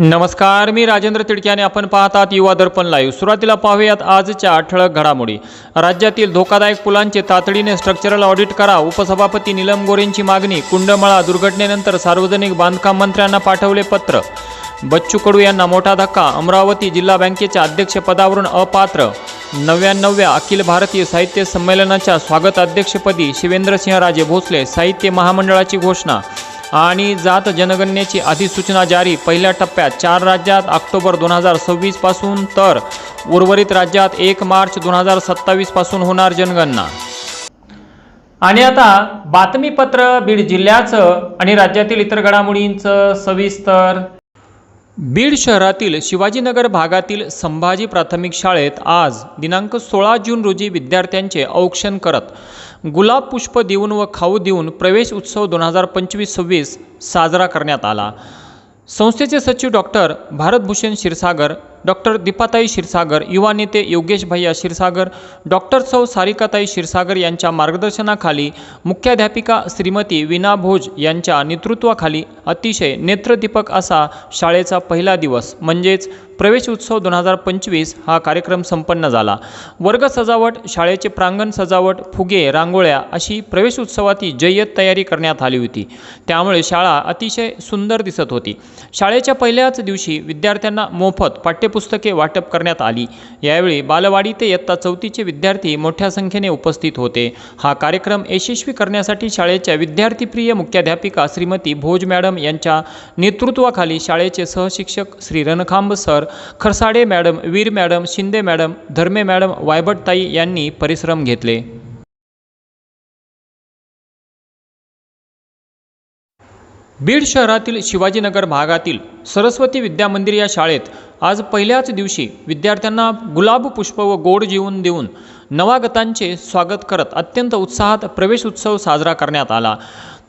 नमस्कार मी राजेंद्र तिडक्याने आपण पाहतात युवा दर्पण लाईव्ह सुरुवातीला पाहूयात आजच्या ठळक घडामोडी. राज्यातील धोकादायक पुलांचे तातडीने स्ट्रक्चरल ऑडिट करा. उपसभापती निलम गोरेंची मागणी कुंडमळा दुर्घटनेनंतर सार्वजनिक बांधकाम मंत्र्यांना पाठवले पत्र. बच्चू कडू यांना मोठा धक्का अमरावती जिल्हा बँकेच्या अध्यक्षपदावरून अपात्र. नव्याण्णव्या अखिल भारतीय साहित्य संमेलनाच्या स्वागत अध्यक्षपदी शिवेंद्रसिंहराजे भोसले साहित्य महामंडळाची घोषणा. आणि जात जनगणनेची अधिसूचना जारी. पहिल्या टप्प्यात चार राज्यात ऑक्टोबर दोन हजार सव्वीसपासून तर उर्वरित राज्यात एक मार्च दोन हजार सत्तावीसपासून होणार जनगणना. आणि आता बातमीपत्र बीड जिल्ह्याचं आणि राज्यातील इतर घडामोडींचं सविस्तर. बीड शहरातील शिवाजीनगर भागातील संभाजी प्राथमिक शाळेत आज दिनांक सोळा जून रोजी विद्यार्थ्यांचे औक्षण करत गुलाब पुष्प देऊन व खाऊ देऊन प्रवेश उत्सव दोन हजार पंचवीस सव्वीस साजरा करण्यात आला. संस्थेचे सचिव डॉक्टर भारतभूषण क्षीरसागर डॉक्टर दीपाताई क्षीरसागर युवा नेते योगेश भैया क्षीरसागर डॉक्टर सौ सारिकाताई क्षीरसागर यांच्या मार्गदर्शनाखाली मुख्याध्यापिका श्रीमती विना भोज यांच्या नेतृत्वाखाली अतिशय नेत्रदीपक असा शाळेचा पहिला दिवस म्हणजेच प्रवेश उत्सव दोन हजार पंचवीस हा कार्यक्रम संपन्न झाला. वर्ग सजावट शाळेचे प्रांगण सजावट फुगे रांगोळ्या अशी प्रवेश उत्सवाची जय्यत तयारी करण्यात आली होती. त्यामुळे शाळा अतिशय सुंदर दिसत होती. शाळेच्या पहिल्याच दिवशी विद्यार्थ्यांना मोफत पाठ्यपुस्तके वाटप करण्यात आली. यावेळी बालवाडी ते इयत्ता चौथीचे विद्यार्थी मोठ्या संख्येने उपस्थित होते. हा कार्यक्रम यशस्वी करण्यासाठी शाळेच्या विद्यार्थीप्रिय मुख्याध्यापिका श्रीमती भोज मॅडम यांच्या नेतृत्वाखाली शाळेचे सहशिक्षक Shri Rankhamb sir Kharsade madam Veer madam Shinde madam Dharme madam Waybattai यांनी परिश्रम घेतले. बीड शहरातील शिवाजीनगर भागातील सरस्वती विद्या मंदिर या शाळेत आज पहिल्याच दिवशी विद्यार्थ्यांना गुलाब पुष्प व गोड जीवन देऊन नवागतांचे स्वागत करत अत्यंत उत्साहात प्रवेश उत्सव साजरा करण्यात आला.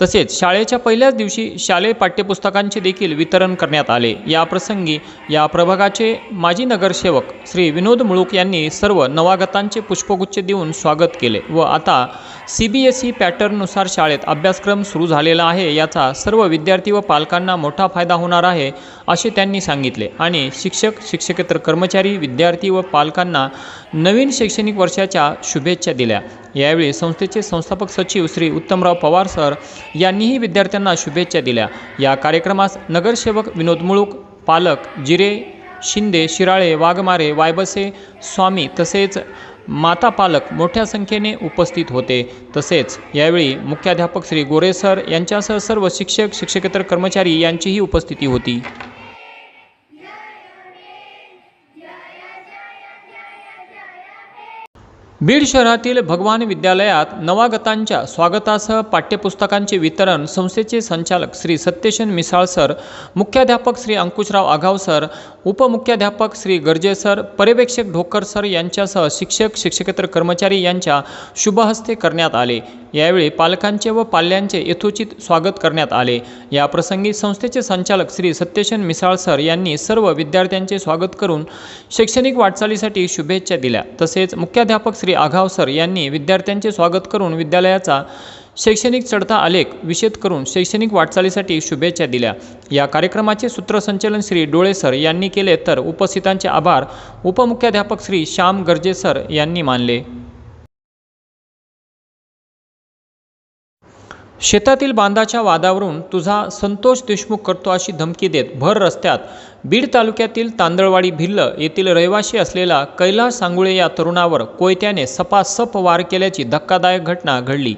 तसेच शाळेच्या पहिल्याच दिवशी शालेय पाठ्यपुस्तकांचे देखील वितरण करण्यात आले. या प्रसंगी या प्रभागाचे माजी नगरसेवक श्री विनोद मुळूक यांनी सर्व नवागतांचे पुष्पगुच्छ देऊन स्वागत केले व आता सी बी एस ई पॅटर्ननुसार शाळेत अभ्यासक्रम सुरू झालेला आहे. याचा सर्व विद्यार्थी व पालकांना मोठा फायदा होणार आहे असे त्यांनी सांगितले. आणि शिक्षक शिक्षकेतर कर्मचारी विद्यार्थी व पालकांना नवीन शैक्षणिक वर्षाच्या शुभेच्छा दिल्या. यावेळी संस्थेचे संस्थापक सचिव श्री उत्तमराव पवार सर यांनीही विद्यार्थ्यांना शुभेच्छा दिल्या. या कार्यक्रमास नगरसेवक विनोद मुळूक पालक जिरे शिंदे शिराळे वाघमारे वायबसे स्वामी तसेच माता पालक मोठ्या संख्येने उपस्थित होते. तसेच यावेळी मुख्याध्यापक श्री गोरे सर यांच्यासह सर्व शिक्षक शिक्षकेतर कर्मचारी यांचीही उपस्थिती होती. बीड शहरातील भगवान विद्यालयात नवागतांच्या स्वागतासह पाठ्यपुस्तकांचे वितरण संस्थेचे संचालक श्री सत्यशन मिसाळ सर मुख्याध्यापक श्री अंकुशराव आघाव सर उपमुख्याध्यापक श्री गर्जे सर पर्यवेक्षक ढोकर सर यांच्यासह शिक्षक शिक्षकेतर कर्मचारी यांच्या शुभहस्ते करण्यात आले. यावेळी पालकांचे व पाल्यांचे यथोचित स्वागत करण्यात आले. या प्रसंगी संस्थेचे संचालक श्री सत्यशन मिसाळ सर यांनी सर्व विद्यार्थ्यांचे स्वागत करून शैक्षणिक वाटचालीसाठी शुभेच्छा दिल्या. तसेच मुख्याध्यापक श्री आघाव सर यांनी विद्यार्थ्यांचे स्वागत करून विद्यालयाचा शैक्षणिक चढता आलेख विषेद करून शैक्षणिक वाटचालीसाठी शुभेच्छा दिल्या. या कार्यक्रमाचे सूत्रसंचलन श्री डोळे सर यांनी केले तर उपस्थितांचे आभार उपमुख्याध्यापक श्री श्याम गर्जे सर यांनी मानले. शेतातील बांधाच्या वादावरून तुझा संतोष देशमुख करतो अशी धमकी देत भर रस्त्यात बीड तालुक्यातील तांदळवाडी भिल्ल येथील रहिवासी असलेला कैलास सांगुळे या तरुणावर कोयत्याने सपासप वार केल्याची धक्कादायक घटना घडली.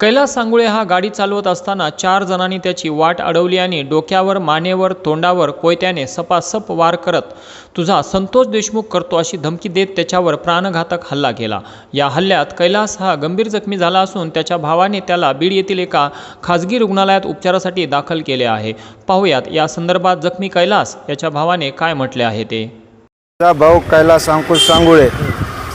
कैलास सांगुळे हा गाडी चालवत असताना चार जणांनी त्याची वाट अडवली आणि डोक्यावर मानेवर तोंडावर कोयत्याने सपासप वार करत तुझा संतोष देशमुख करतो अशी धमकी देत त्याच्यावर प्राणघातक हल्ला केला. या हल्ल्यात कैलास हा गंभीर जखमी झाला असून त्याच्या भावाने त्याला बीड येथील एका खाजगी रुग्णालयात उपचारासाठी दाखल केले आहे. पाहूयात या संदर्भात जखमी कैलास याच्या भावाने काय म्हटले आहे ते. भाऊ कैलास अंकुश सांगुळे.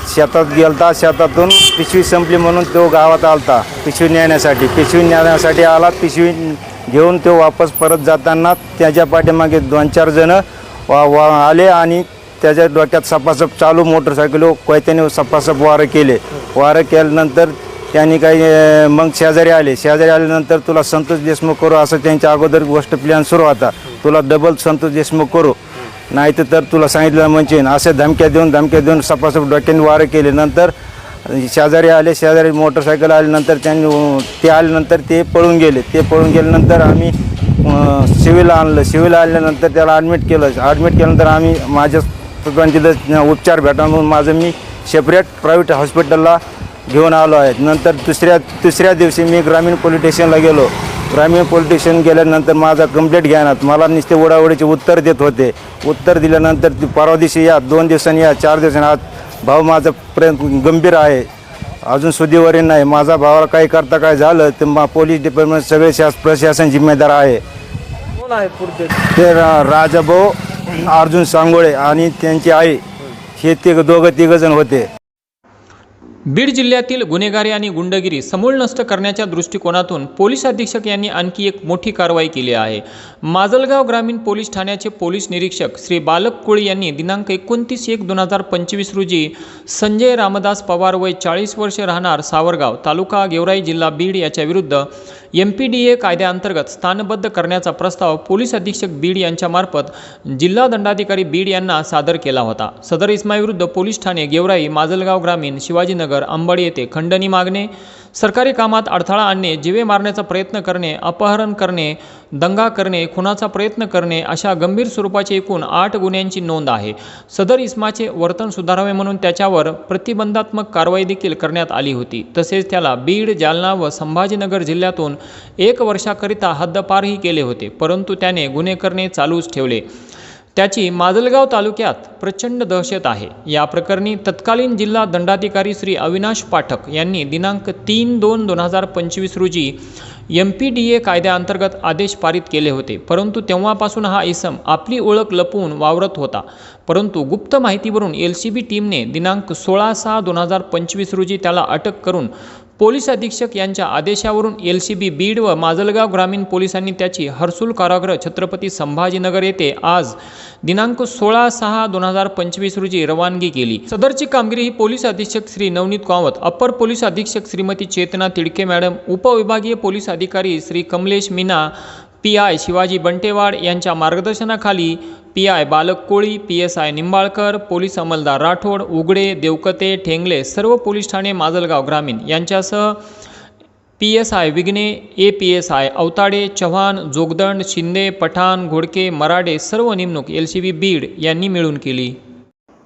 शेतात गेलता शेतातून पिशवी संपली म्हणून तो गावात आलता. पिशवी नेण्यासाठी. पिशवी नेण्यासाठी आला पिशवी घेऊन तो वापस परत जाताना त्याच्या पाठीमागे दोन चार जण वा वा आले आणि त्याच्या डोक्यात सपासप चालू मोटरसायकल कोयत्याने सपासप वारं केले. वारं केल्यानंतर त्यांनी काही मग शेजारी आले. शेजारी आल्यानंतर तुला संतोष देशमुख करू असं त्यांच्या अगोदर गोष्ट प्लॅन सुरू होता. तुला डबल संतोष देशमुख करू. नाही तर तुला सांगितलं म्हणजे असे धमक्या देऊन धमक्या देऊन सपासप डोक्याने वारं केले. नंतर शेजारी आले शेजारी मोटरसायकल आल्यानंतर त्यांनी ते आल्यानंतर ते पळून गेले. ते पळून गेल्यानंतर आम्ही सिव्हिल आणलं. सिव्हिल आणल्यानंतर त्याला ॲडमिट केलं. ॲडमिट केल्यानंतर आम्ही माझ्या तिथं उपचार भेटा म्हणून माझं मी सेपरेट प्रायव्हेट हॉस्पिटलला घेऊन आलो आहे नंतर दुसऱ्या तिसऱ्या दिवशी मी ग्रामीण पोलीस स्टेशनला गेलो. ग्रामीण पोलीस स्टेशन गेल्यानंतर माझा कंप्लेंट घ्यानात. मला नुसते ओढाओढीचे उत्तर देत होते. उत्तर दिल्यानंतर ती परवा दिवशी या दोन दिवसांनी या चार दिवसांनी आज भाऊ माझा प्रेम गंभीर आहे. अजून सुधीवरील नाही. माझा भावाला काही करता काय झालं तर मा पोलीस डिपार्टमेंट सगळे शास प्रशासन जिम्मेदार आहे. कोण आहे पुढचे? ते राजाभाऊ अर्जुन सांगोळे आणि त्यांची आई. हे तिघ दोघं तिघजण होते. बीड जिल्ह्यातील गुन्हेगारी आणि गुंडगिरी समूळ नष्ट करण्याच्या दृष्टिकोनातून पोलीस अधीक्षक यांनी आणखी एक मोठी कारवाई केली आहे. माजलगाव ग्रामीण पोलीस ठाण्याचे पोलीस निरीक्षक श्री बालक कोळी यांनी दिनांक एकोणतीस एक दोन हजार पंचवीस रोजी संजय रामदास पवार वय चाळीस वर्षे राहणार सावरगाव तालुका गेवराई जिल्हा बीड याच्याविरुद्ध एम पी डी ए कायद्याअंतर्गत स्थानबद्ध करण्याचा प्रस्ताव पोलीस अधीक्षक बीड यांच्यामार्फत जिल्हा दंडाधिकारी बीड यांना सादर केला होता. सदर इस्माविरुद्ध पोलीस ठाणे गेवराई माजलगाव ग्रामीण शिवाजीनगर अंबड येथे खंडणी मागणे सरकारी कामात अडथळा आणणे जिवे मारण्याचा प्रयत्न करणे अपहरण करणे दंगा करणे खुनाचा प्रयत्न करणे अशा गंभीर स्वरूपाचे एकूण आठ गुन्ह्यांची नोंद आहे. सदर इस्माचे वर्तन सुधारावे म्हणून त्याच्यावर प्रतिबंधात्मक कारवाई देखील करण्यात आली होती. तसेच त्याला बीड जालना व संभाजीनगर जिल्ह्यातून एक वर्षाकरिता हद्दपारही केले होते परंतु त्याने गुन्हे करणे चालूच ठेवले. त्याची माजलगाव तालुक्यात प्रचंड दहशत आहे. या प्रकरणी तत्कालीन जिल्हा दंडाधिकारी श्री अविनाश पाठक यांनी दिनांक तीन दोन दोन हजार पंचवीस रोजी एम पी डी ए कायद्याअंतर्गत आदेश पारित केले होते. परंतु तेव्हापासून हा इसम आपली ओळख लपवून वावरत होता. परंतु गुप्त माहितीवरून एल सी बी टीमने दिनांक सोळा सहा दोन हजार पंचवीस रोजी त्याला अटक करून पोलीस अधीक्षक यांच्या आदेशावरून एल सी बी बीड व माजलगाव ग्रामीण पोलिसांनी त्याची हर्सूल कारागृह छत्रपती संभाजीनगर येथे आज दिनांक सोळा सहा दोन हजार पंचवीस रोजी रवानगी केली. सदरची कामगिरी ही पोलीस अधीक्षक श्री नवनीत कावत अप्पर पोलीस अधीक्षक श्रीमती चेतना तिडके मॅडम उपविभागीय पोलीस अधिकारी श्री कमलेश मीना पी आय शिवाजी बंटेवाड यांच्या मार्गदर्शनाखाली P I Balak Koli P S I Nimbalkar police अंमलदार Rathod Ugade Devkate Thengle सर्व पोलीस ठाणे माजलगाव ग्रामीण यांच्यासह P S I Vighne A P S I Avtade Chavan Jogdand Shinde Pathan Ghodke Marade सर्व नेमणूक एल सी बी बीड यांनी मिळून केली.